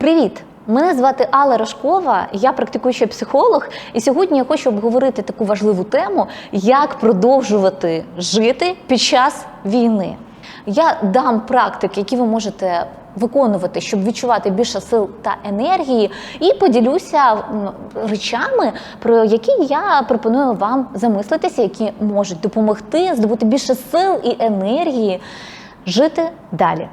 Привіт! Мене звати Алла Рожкова, я практикуючий психолог, і сьогодні я хочу обговорити таку важливу тему, як продовжувати жити під час війни. Я дам практики, які ви можете виконувати, щоб відчувати більше сил та енергії, і поділюся речами, про які я пропоную вам замислитися, які можуть допомогти здобути більше сил і енергії жити далі.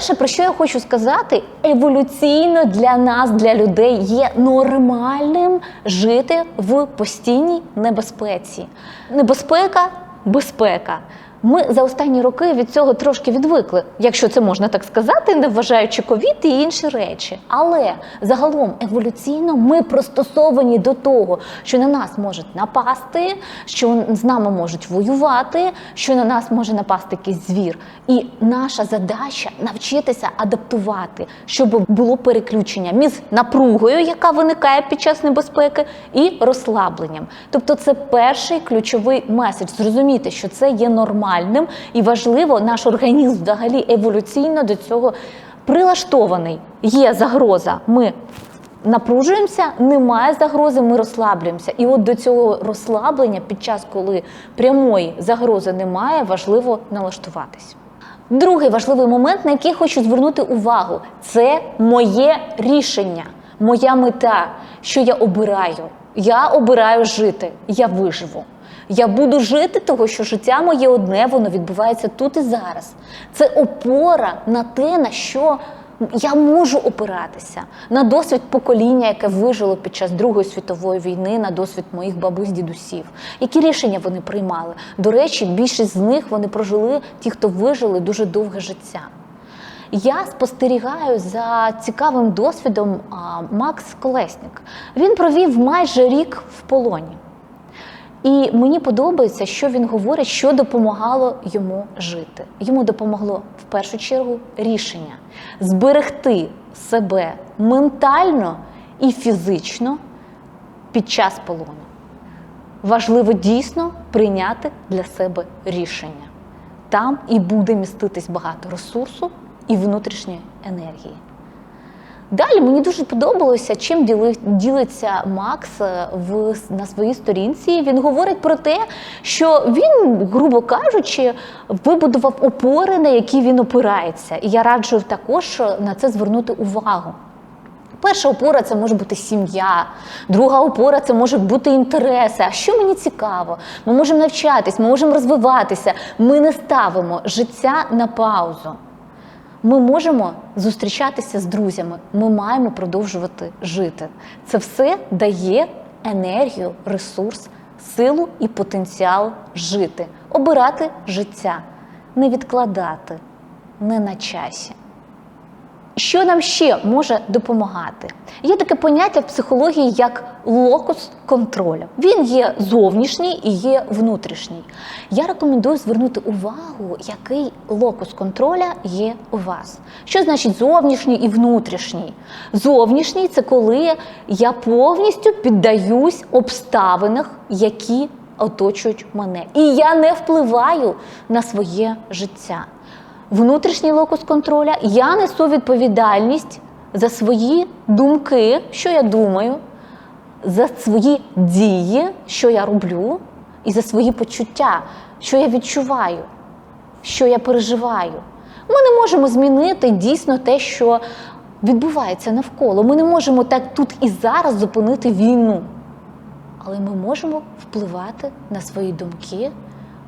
Перше, про що я хочу сказати, еволюційно для нас, для людей, є нормальним жити в постійній небезпеці. Небезпека, безпека. Ми за останні роки від цього трошки відвикли, якщо це можна так сказати, не вважаючи ковід і інші речі. Але загалом еволюційно ми пристосовані до того, що на нас можуть напасти, що з нами можуть воювати, що на нас може напасти якийсь звір. І наша задача навчитися адаптувати, щоб було переключення між напругою, яка виникає під час небезпеки, і розслабленням. Тобто, це перший ключовий меседж зрозуміти, що це є нормальним і важливо, наш організм взагалі еволюційно до цього прилаштований. Є загроза. Ми напружуємося, немає загрози, ми розслаблюємося. І от до цього розслаблення, під час, коли прямої загрози немає, важливо налаштуватись. Другий важливий момент, на який хочу звернути увагу, це моє рішення, моя мета, що я обираю. Я обираю жити, я виживу. Я буду жити, того що життя моє одне, воно відбувається тут і зараз. Це опора на те, на що я можу опиратися, на досвід покоління, яке вижило під час Другої світової війни, на досвід моїх бабусь, дідусів. Які рішення вони приймали? До речі, більшість з них вони прожили, ті, хто вижили, дуже довге життя. Я спостерігаю за цікавим досвідом Макс Колеснік. Він провів майже рік в полоні. І мені подобається, що він говорить, що допомагало йому жити. Йому допомогло в першу чергу рішення зберегти себе ментально і фізично під час полону. Важливо дійсно прийняти для себе рішення. Там і буде міститись багато ресурсу і внутрішньої енергії. Далі мені дуже подобалося, чим діли, ділиться Макс е, в, на своїй сторінці. Він говорить про те, що він, грубо кажучи, вибудував опори, на які він опирається. І я раджу також на це звернути увагу. Перша опора це може бути сім'я, друга опора це може бути інтереси. А що мені цікаво? Ми можемо навчатись, ми можемо розвиватися. Ми не ставимо життя на паузу. Ми можемо зустрічатися з друзями, ми маємо продовжувати жити. Це все дає енергію, ресурс, силу і потенціал жити, обирати життя, не відкладати, не на часі. Що нам ще може допомагати? Є таке поняття в психології як локус контролю. Він є зовнішній і є внутрішній. Я рекомендую звернути увагу, який локус контроля є у вас. Що значить зовнішній і внутрішній? Зовнішній це коли я повністю піддаюсь обставинах, які оточують мене. І я не впливаю на своє життя внутрішній локус контроля, я несу відповідальність за свої думки, що я думаю, за свої дії, що я роблю, і за свої почуття, що я відчуваю, що я переживаю. Ми не можемо змінити дійсно те, що відбувається навколо. Ми не можемо так тут і зараз зупинити війну. Але ми можемо впливати на свої думки,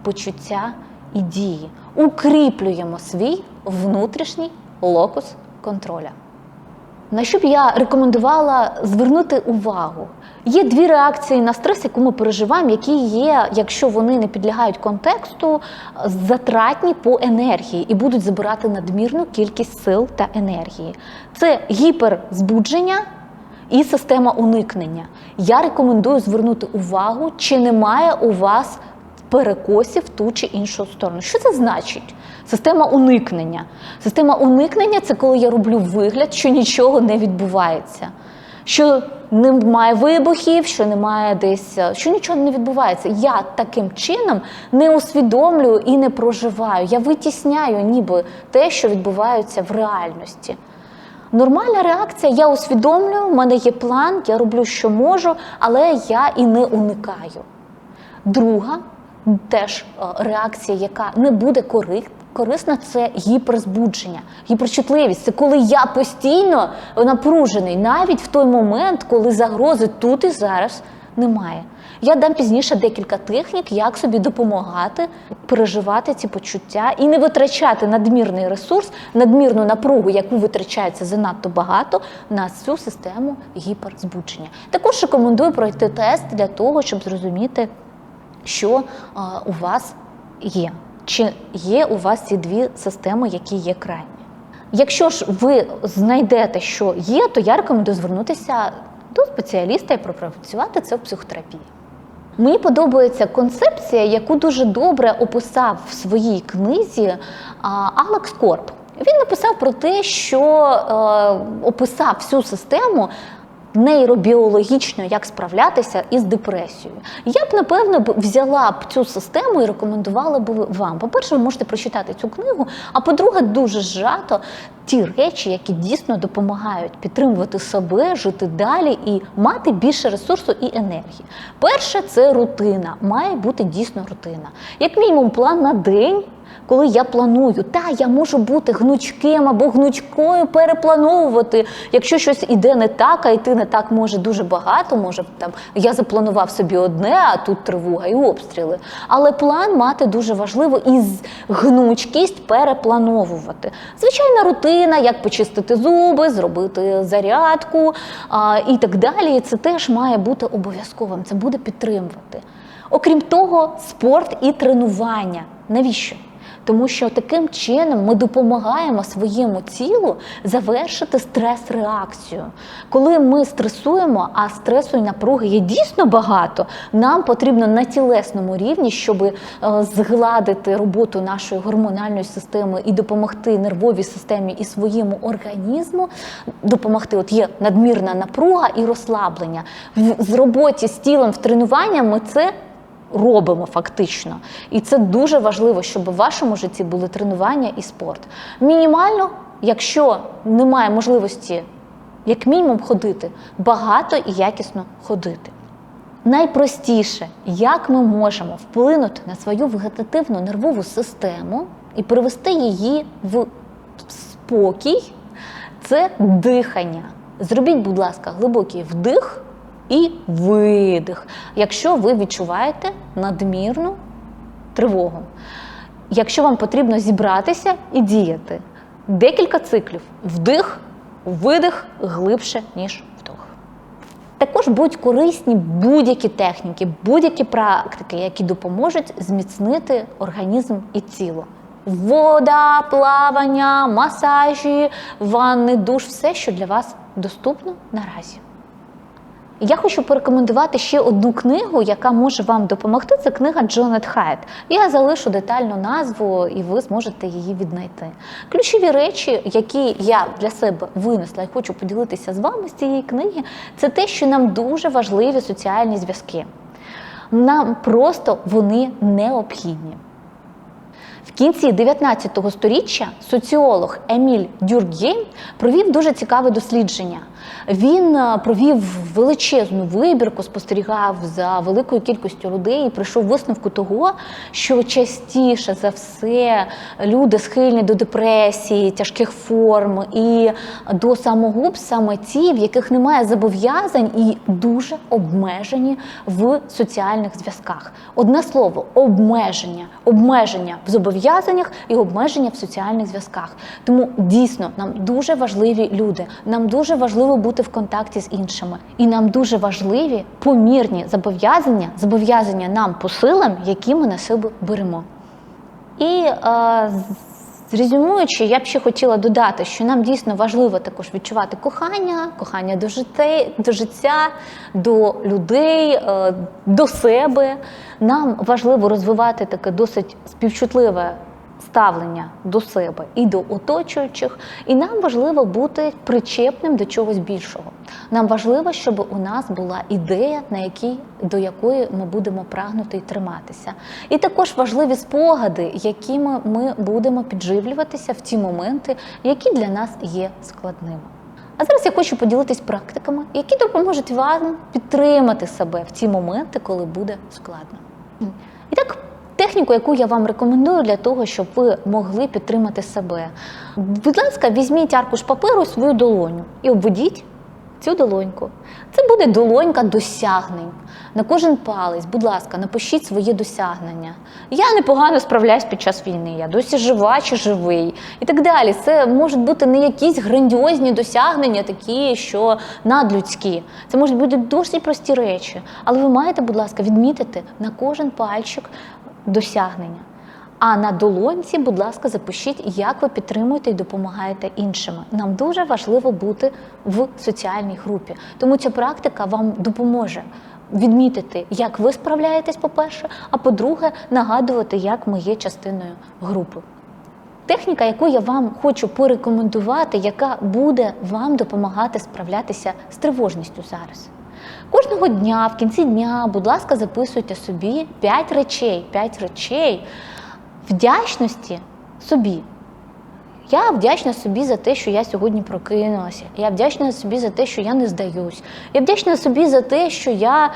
почуття і дії. Укріплюємо свій внутрішній локус контроля. На що б я рекомендувала звернути увагу? Є дві реакції на стрес, яку ми переживаємо, які є, якщо вони не підлягають контексту, затратні по енергії і будуть забирати надмірну кількість сил та енергії. Це гіперзбудження і система уникнення. Я рекомендую звернути увагу, чи немає у вас перекосів в ту чи іншу сторону. Що це значить? Система уникнення. Система уникнення це коли я роблю вигляд, що нічого не відбувається. що немає вибухів, що немає десь, е, що нічого не відбувається. Я таким чином не усвідомлюю і не проживаю. Я витісняю ніби те, що відбувається в реальності. Нормальна реакція, я усвідомлюю, в мене є план, я роблю, що можу, але я і не уникаю. Друга теж е, реакція, яка не буде кори- корисна, це гіперзбудження, гіперчутливість. Це коли я постійно напружений, навіть в той момент, коли загрози тут і зараз немає. Я дам пізніше декілька технік, як собі допомагати переживати ці почуття і не витрачати надмірний ресурс, надмірну напругу, яку витрачається занадто багато, на цю систему гіперзбудження. Також рекомендую пройти тест для того, щоб зрозуміти, що а, у вас є. Чи є у вас ці дві системи, які є крайні? Якщо ж ви знайдете, що є, то я рекомендую звернутися до спеціаліста і пропрацювати це в психотерапії. Мені подобається концепція, яку дуже добре описав в своїй книзі Алекс Корп. Він написав про те, що е, описав всю систему нейробіологічно, як справлятися із депресією. Я б напевно взяла б цю систему і рекомендувала б вам. По-перше, ви можете прочитати цю книгу. А по-друге, дуже зжато ті речі, які дійсно допомагають підтримувати себе, жити далі і мати більше ресурсу і енергії. Перше це рутина. Має бути дійсно рутина. Як мінімум, план на день. Коли я планую, та я можу бути гнучким або гнучкою переплановувати. Якщо щось іде не так, а йти не так може дуже багато. Може там я запланував собі одне, а тут тривога і обстріли. Але план мати дуже важливо і гнучкість переплановувати. Звичайна рутина, як почистити зуби, зробити зарядку а, і так далі. Це теж має бути обов'язковим. Це буде підтримувати. Окрім того, спорт і тренування. Навіщо? Тому що таким чином ми допомагаємо своєму тілу завершити стрес-реакцію. Коли ми стресуємо, а стресу і напруги є дійсно багато, нам потрібно на тілесному рівні, щоб е, згладити роботу нашої гормональної системи і допомогти нервовій системі і своєму організму, допомогти. От є надмірна напруга і розслаблення. В роботі з тілом в тренуванні ми це робимо фактично. І це дуже важливо, щоб в вашому житті були тренування і спорт. Мінімально, якщо немає можливості, як мінімум, ходити, багато і якісно ходити. Найпростіше, як ми можемо вплинути на свою вегетативну нервову систему і привести її в спокій, це дихання. Зробіть, будь ласка, глибокий вдих і видих, якщо ви відчуваєте надмірну тривогу. Якщо вам потрібно зібратися і діяти, декілька циклів вдих, видих глибше, ніж вдох. Також будуть корисні будь-які техніки, будь-які практики, які допоможуть зміцнити організм і тіло. Вода, плавання, масажі, ванни, душ все, що для вас доступно наразі. Я хочу порекомендувати ще одну книгу, яка може вам допомогти. Це книга Джонет Хайт. Я залишу детальну назву, і ви зможете її віднайти. Ключові речі, які я для себе винесла і хочу поділитися з вами з цієї книги, це те, що нам дуже важливі соціальні зв'язки. Нам просто вони необхідні. В кінці 19 століття соціолог Еміль Дюркгєм провів дуже цікаве дослідження. Він е, провів величезну вибірку, спостерігав за великою кількістю людей і прийшов висновку того, що частіше за все люди схильні до депресії, тяжких форм і до самогуб саме ті, в яких немає зобов'язань і дуже обмежені в соціальних зв'язках. Одне слово обмеження, обмеження в зобов'язаннях і обмеження в соціальних зв'язках. Тому дійсно нам дуже важливі люди. Нам дуже важливо бути в контакті з іншими, і нам дуже важливі помірні зобов'язання, зобов'язання нам по силам, які ми на себе беремо. І е, резюмуючи, я б ще хотіла додати, що нам дійсно важливо також відчувати кохання, кохання до життя, до життя, до людей, е, до себе. Нам важливо розвивати таке досить співчутливе ставлення до себе і до оточуючих, і нам важливо бути причепним до чогось більшого. Нам важливо, щоб у нас була ідея, на якій до якої ми будемо прагнути і триматися. І також важливі спогади, якими ми будемо підживлюватися в ті моменти, які для нас є складними. А зараз я хочу поділитись практиками, які допоможуть вам підтримати себе в ті моменти, коли буде складно. І так, техніку, яку я вам рекомендую для того, щоб ви могли підтримати себе. Будь ласка, візьміть аркуш паперу свою долоню і обведіть цю долоньку. Це буде долонька досягнень. На кожен палець, будь ласка, напишіть своє досягнення. Я непогано справляюсь під час війни, я досі жива чи живий. І так далі. Це можуть бути не якісь грандіозні досягнення, такі, що надлюдські. Це можуть бути досить прості речі. Але ви маєте, будь ласка, відмітити на кожен пальчик досягнення. А на долонці, будь ласка, запишіть, як ви підтримуєте і допомагаєте іншим. Нам дуже важливо бути в соціальній групі, тому ця практика вам допоможе відмітити, як ви справляєтесь, по-перше, а по-друге, нагадувати, як ми є частиною групи. Техніка, яку я вам хочу порекомендувати, яка буде вам допомагати справлятися з тривожністю зараз. Кожного дня, в кінці дня, будь ласка, записуйте собі 5 речей, 5 речей вдячності собі. Я вдячна собі за те, що я сьогодні прокинулася. Я вдячна собі за те, що я не здаюсь. Я вдячна собі за те, що я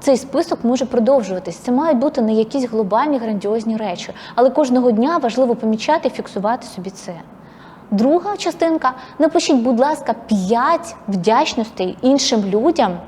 цей список може продовжуватись. Це мають бути не якісь глобальні грандіозні речі, але кожного дня важливо помічати і фіксувати собі це. Друга частинка напишіть, будь ласка, 5 вдячностей іншим людям.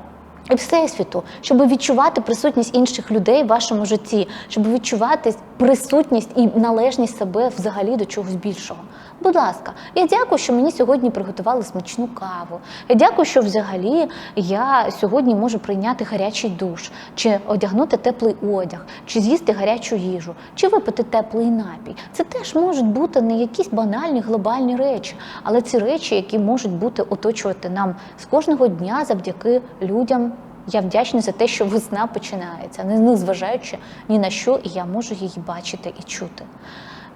І всесвіту, щоб відчувати присутність інших людей в вашому житті, щоб відчувати присутність і належність себе взагалі до чогось більшого. Будь ласка, я дякую, що мені сьогодні приготували смачну каву. Я дякую, що взагалі я сьогодні можу прийняти гарячий душ, чи одягнути теплий одяг, чи з'їсти гарячу їжу, чи випити теплий напій. Це теж можуть бути не якісь банальні глобальні речі, але ці речі, які можуть бути оточувати нам з кожного дня завдяки людям. Я вдячна за те, що весна починається, не зважаючи ні на що, і я можу її бачити і чути.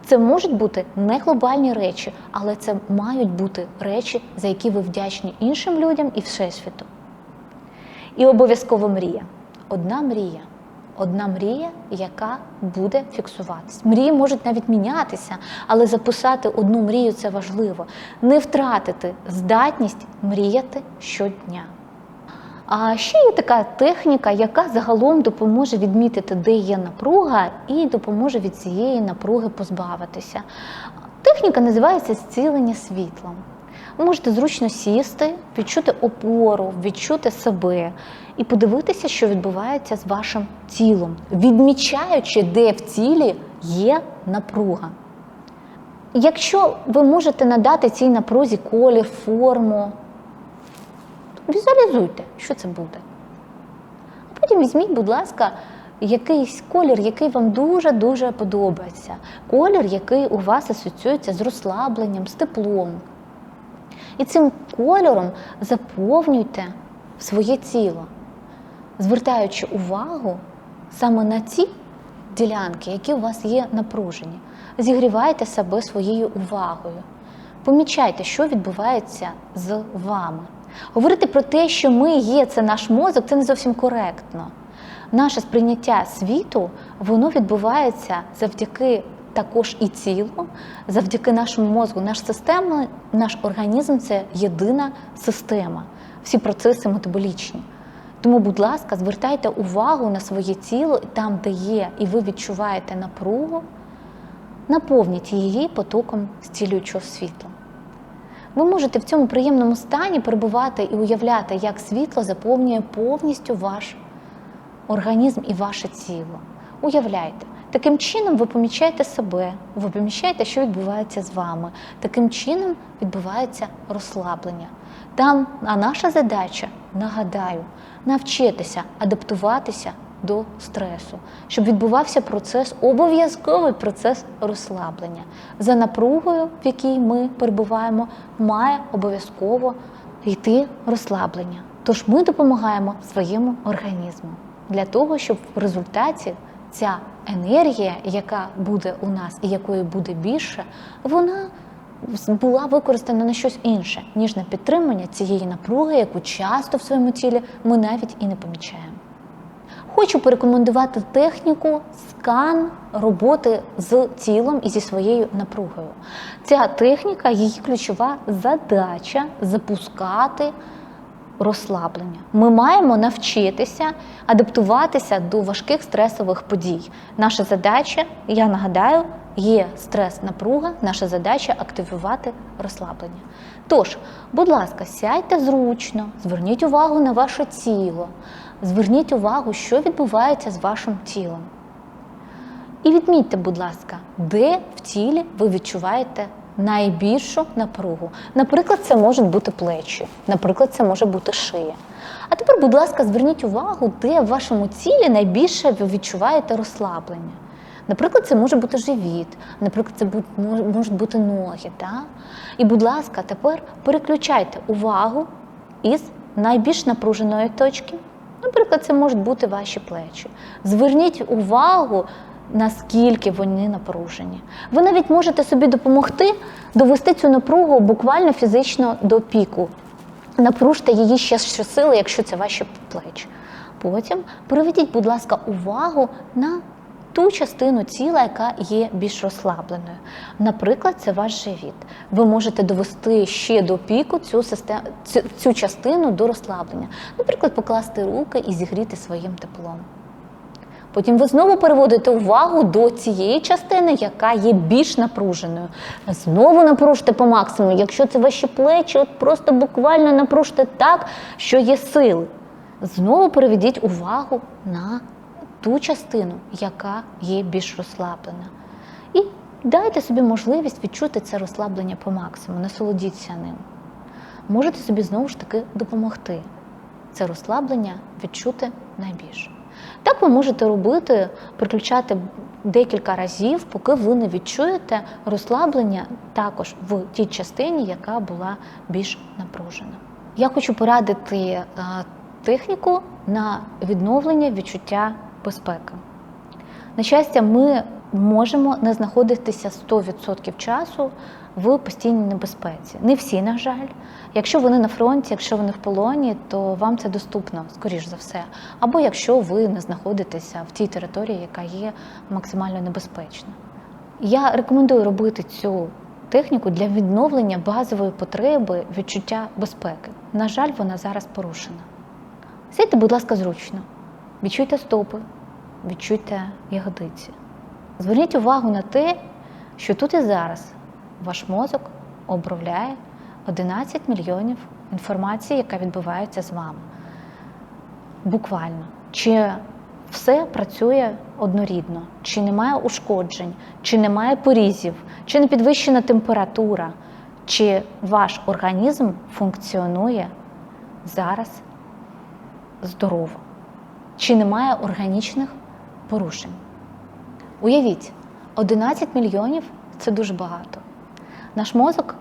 Це можуть бути не глобальні речі, але це мають бути речі, за які ви вдячні іншим людям і всесвіту. І обов'язково мрія. Одна мрія. Одна мрія, яка буде фіксуватись. Мрії можуть навіть мінятися, але записати одну мрію це важливо. Не втратити здатність мріяти щодня. А ще є така техніка, яка загалом допоможе відмітити, де є напруга, і допоможе від цієї напруги позбавитися. Техніка називається зцілення світлом. Ви можете зручно сісти, відчути опору, відчути себе і подивитися, що відбувається з вашим тілом, відмічаючи, де в тілі є напруга. Якщо ви можете надати цій напрузі колір, форму, Візуалізуйте, що це буде. А потім візьміть, будь ласка, якийсь колір, який вам дуже-дуже подобається. Колір, який у вас асоціюється з розслабленням, з теплом. І цим кольором заповнюйте своє тіло, звертаючи увагу саме на ті ділянки, які у вас є напружені. Зігрівайте себе своєю увагою. Помічайте, що відбувається з вами. Говорити про те, що ми є, це наш мозок, це не зовсім коректно. Наше сприйняття світу, воно відбувається завдяки також і тілу, завдяки нашому мозку. Наш система, наш організм це єдина система, всі процеси метаболічні. Тому, будь ласка, звертайте увагу на своє тіло там, де є, і ви відчуваєте напругу, наповніть її потоком зцілюючого світла. Ви можете в цьому приємному стані перебувати і уявляти, як світло заповнює повністю ваш організм і ваше тіло. Уявляйте, таким чином ви помічаєте себе, ви помічаєте, що відбувається з вами. Таким чином відбувається розслаблення. Там, а наша задача, нагадаю, навчитися адаптуватися до стресу, щоб відбувався процес, обов'язковий процес розслаблення. За напругою, в якій ми перебуваємо, має обов'язково йти розслаблення. Тож ми допомагаємо своєму організму для того, щоб в результаті ця енергія, яка буде у нас і якої буде більше, вона була використана на щось інше, ніж на підтримання цієї напруги, яку часто в своєму тілі ми навіть і не помічаємо. Хочу порекомендувати техніку скан роботи з тілом і зі своєю напругою. Ця техніка, її ключова задача запускати розслаблення. Ми маємо навчитися адаптуватися до важких стресових подій. Наша задача, я нагадаю, є стрес, напруга, наша задача активувати розслаблення. Тож, будь ласка, сядьте зручно, зверніть увагу на ваше тіло, зверніть увагу, що відбувається з вашим тілом. І відмітьте, будь ласка, де в тілі ви відчуваєте найбільшу напругу. Наприклад, це можуть бути плечі, наприклад, це може бути шия. А тепер, будь ласка, зверніть увагу, де в вашому тілі найбільше ви відчуваєте розслаблення. Наприклад, це може бути живіт, наприклад, це можуть бути ноги. Так? І, будь ласка, тепер переключайте увагу із найбільш напруженої точки. Наприклад, це можуть бути ваші плечі. Зверніть увагу наскільки вони напружені. Ви навіть можете собі допомогти довести цю напругу буквально фізично до піку. Напружте її ще щосили, якщо це ваші плечі. Потім приведіть, будь ласка, увагу на ту частину тіла, яка є більш розслабленою. Наприклад, це ваш живіт. Ви можете довести ще до піку цю систему, цю, частину до розслаблення. Наприклад, покласти руки і зігріти своїм теплом. Потім ви знову переводите увагу до цієї частини, яка є більш напруженою. Знову напружте по максимуму. Якщо це ваші плечі, от просто буквально напружте так, що є сили. Знову переведіть увагу на ту частину, яка є більш розслаблена. І дайте собі можливість відчути це розслаблення по максимуму, насолодіться ним. Можете собі знову ж таки допомогти. Це розслаблення відчути найбільше. Так ви можете робити, приключати декілька разів, поки ви не відчуєте розслаблення також в тій частині, яка була більш напружена. Я хочу порадити е, техніку на відновлення відчуття безпеки. На щастя, ми можемо не знаходитися 100% часу в постійній небезпеці. Не всі, на жаль. Якщо вони на фронті, якщо вони в полоні, то вам це доступно, скоріш за все. Або якщо ви не знаходитеся в тій території, яка є максимально небезпечна. Я рекомендую робити цю техніку для відновлення базової потреби відчуття безпеки. На жаль, вона зараз порушена. Сядьте, будь ласка, зручно. Відчуйте стопи, відчуйте ягодиці. Зверніть увагу на те, що тут і зараз ваш мозок обробляє 11 мільйонів інформації, яка відбувається з вами. Буквально. Чи все працює однорідно, чи немає ушкоджень, чи немає порізів, чи не підвищена температура, чи ваш організм функціонує зараз здорово, чи немає органічних порушень. Уявіть, 11 мільйонів це дуже багато. Наш мозок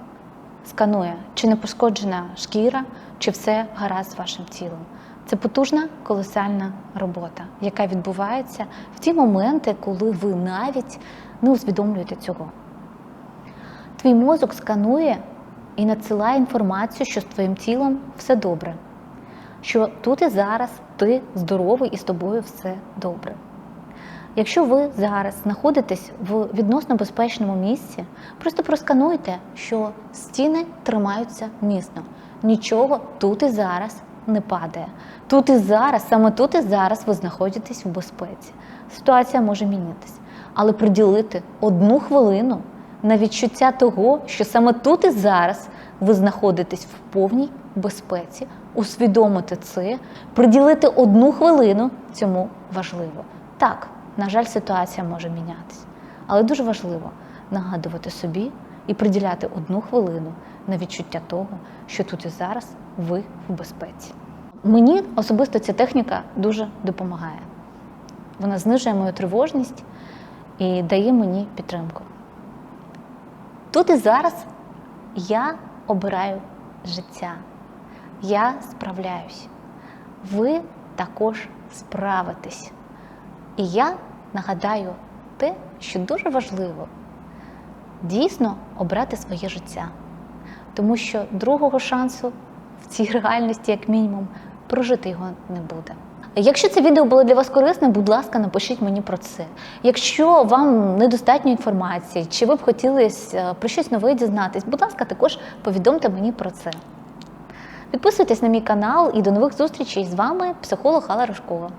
сканує, чи не пошкоджена шкіра, чи все гаразд з вашим тілом. Це потужна колосальна робота, яка відбувається в ті моменти, коли ви навіть не усвідомлюєте цього. Твій мозок сканує і надсилає інформацію, що з твоїм тілом все добре, що тут і зараз ти здоровий і з тобою все добре. Якщо ви зараз знаходитесь в відносно безпечному місці, просто проскануйте, що стіни тримаються міцно. Нічого тут і зараз не падає. Тут і зараз, саме тут і зараз ви знаходитесь в безпеці. Ситуація може мінятися. Але приділити одну хвилину на відчуття того, що саме тут і зараз ви знаходитесь в повній безпеці, усвідомити це, приділити одну хвилину цьому важливо. Так. На жаль, ситуація може мінятися. Але дуже важливо нагадувати собі і приділяти одну хвилину на відчуття того, що тут і зараз ви в безпеці. Мені особисто ця техніка дуже допомагає. Вона знижує мою тривожність і дає мені підтримку. Тут і зараз я обираю життя, я справляюсь. Ви також справитесь. І я нагадаю те, що дуже важливо дійсно обрати своє життя. Тому що другого шансу в цій реальності, як мінімум, прожити його не буде. Якщо це відео було для вас корисним, будь ласка, напишіть мені про це. Якщо вам недостатньо інформації, чи ви б хотіли е, про щось нове дізнатись, будь ласка, також повідомте мені про це. Підписуйтесь на мій канал і до нових зустрічей з вами, психолог Алла Рожкова.